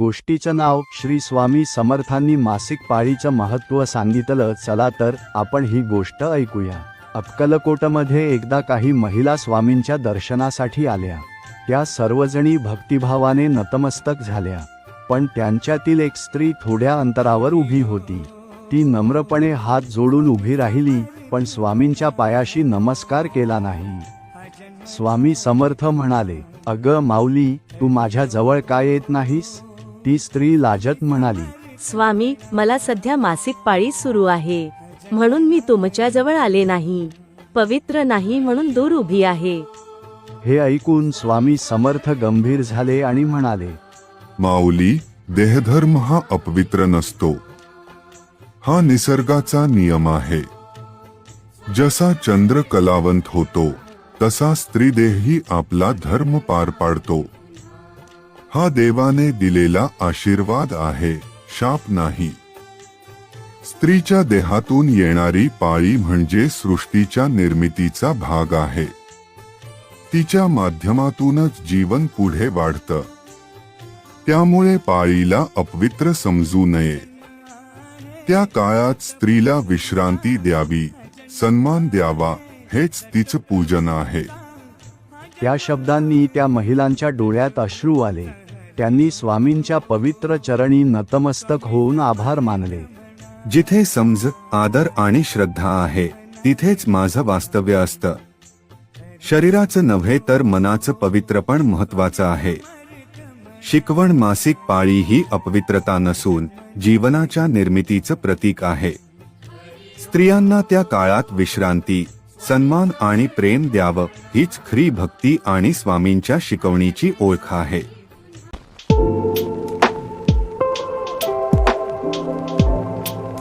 गोष्टीचं नाव श्री स्वामी समर्थांनी मासिक पाळीचं महत्त्व सांगितलं चला तर आपण ही गोष्ट ऐकूया. अक्कलकोटमध्ये एकदा काही महिला स्वामींच्या दर्शनासाठी आल्या. त्या सर्वजणी भक्तिभावाने नतमस्तक झाल्या. पण त्यांच्यातील एक स्त्री थोड्या अंतरावर उभी होती. ती नम्रपणे हात जोडून उभी राहिली पण स्वामींच्या पायाशी नमस्कार केला नाही. स्वामी समर्थ म्हणाले अगं माऊली तू माझ्या जवळ काय येत नाहीस? ती स्त्री लाजत म्हणाली स्वामी मला सध्या मासिक पाळी सुरू आहे. म्हणून मी तुमच्या जवळ आले नाही. पवित्र नाही म्हणून दूर उभी आहे. हे ऐकून स्वामी समर्थ गंभीर झाले आणि म्हणाले माऊली देहधर्म हा अपवित्र नसतो. हा निसर्गाचा नियम आहे. जसा चंद्र कलावंत होतो तसा स्त्रीदेही आपला धर्म पार पाडतो. हा देवाने दिलेला आशीर्वाद आहे शाप नाही. स्त्रीच्या देहातून येणारी पाळी म्हणजे सृष्टीच्या निर्मितीचा भाग आहे. तिच्या माध्यमातूनच जीवन पुढे वाढतं. त्यामुळे पाळीला अपवित्र समजू नये. त्या काळात स्त्रीला विश्रांती द्यावी सन्मान द्यावा हेच तिचं पूजन आहे. त्या शब्दांनी त्या महिलांच्या डोळ्यात अश्रू आले. त्यांनी स्वामींच्या पवित्र चरणी नतमस्तक होऊन आभार मानले. जिथे समज आदर आणि श्रद्धा आहे तिथेच माझं वास्तव्य असतं. शरीराचं नव्हे तर मनाचं पवित्रपण महत्वाचं आहे. शिकवण मासिक पाळी ही अपवित्रता नसून जीवनाच्या निर्मितीचं प्रतीक आहे. स्त्रियांना त्या काळात विश्रांती सन्मान आणि प्रेम द्यावं हीच खरी भक्ती आणि स्वामींच्या शिकवणीची ओळख आहे. Thank you.